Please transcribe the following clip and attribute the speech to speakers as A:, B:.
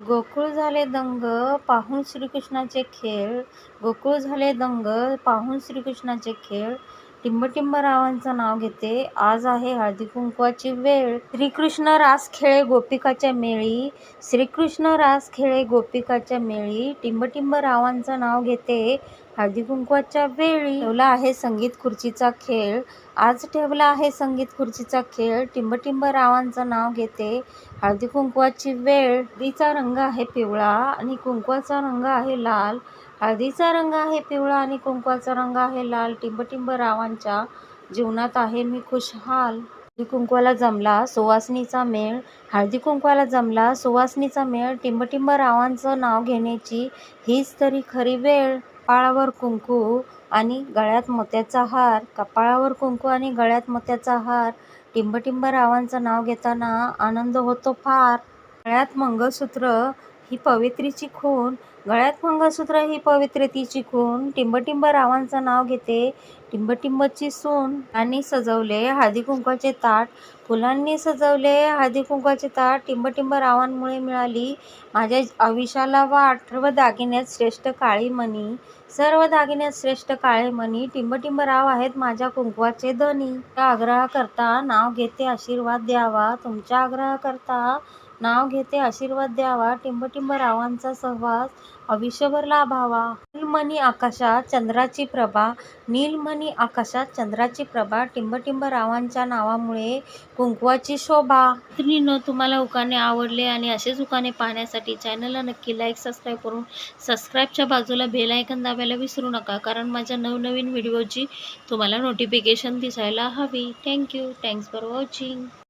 A: गोकुळ झाले दंग पाहून श्रीकृष्णाचे खेळ. गोकुळ झाले दंग पाहून श्रीकृष्णाचे खेळ. टिंबटिंब रावांचं नाव घेते. आज आहे हळदी कुंकवाची वेळ. श्रीकृष्ण रास खेळे गोपिकाच्या मेळी. श्रीकृष्ण रास खेळे गोपिकाच्या मेळी. टिंबटिंब रावांचं नाव घेते हळदी कुंकवाच्या वेळी. ठेवला आहे संगीत खुर्चीचा खेळ. आज ठेवला आहे संगीत खुर्चीचा खेळ. टिंबटिंब रावांचं नाव घेते हळदी कुंकवाची वेळ. हळदीचा रंग आहे पिवळा आणि कुंकवाचा रंग आहे लाल. हळदीचा रंग आहे पिवळा आणि कुंकवाचा रंग आहे लाल. टिंबटिंब रावांच्या जीवनात आहे. मी खुशहाल. हळदी कुंकवाला जमला सुवासनीचा मेळ. हळदी कुंकवाला जमला सुवासनीचा मेळ. टिंबटिंब रावांचं नाव घेण्याची हीच तरी खरी वेळ. कपाळावर कुंकू आणि गळ्यात मोत्याचा हार. कपाळावर कुंकू आणि गळ्यात मोत्याचा हार. टिंबटिंब रावांचं नाव घेताना आनंद होतो फार. गळ्यात मंगळसूत्र ही पवित्रीची खूण गळ्यात मंगळसूत्र ही पवित्रतेची खूण टिंबटिंब रावांचं नाव घेते टिंबटिंबची सून आणि सजवले हळदी कुंकवाचे ताट फुलांनी सजवले हळदी कुंकवाचे ताट टिंबटिंब रावांमुळे मिळाली. माझ्या आयुष्याला वाट सर्व दागिन्यात श्रेष्ठ काळी मणी सर्व दागिन्यात श्रेष्ठ काळे मणी टिंबटिंब राव आहेत माझ्या कुंकवाचे धनी. आग्रह आग्रहाकरता नाव घेते आशीर्वाद द्यावा. तुमच्या आग्रहाकरता नाव घेते आशीर्वाद द्यावा टिंबटिंब रावांचा सहवास आयुष्यभर लाभावा. नीलमणी आकाशात चंद्राची प्रभा नीलमणी आकाशात चंद्राची प्रभा टिंबटिंब रावांच्या नावामुळे कुंकवाची शोभा. मैत्रिणीनं तुम्हाला उखाणे आवडले आणि असेच उखाणे पाहण्यासाठी चॅनलला नक्की लाईक सबस्क्राईब करून सबस्क्राईबच्या बाजूला बेल आयकन दाबायला विसरू नका कारण माझ्या नवनवीन व्हिडिओची तुम्हाला नोटिफिकेशन दिसायला हवी. Thank you thanks for watching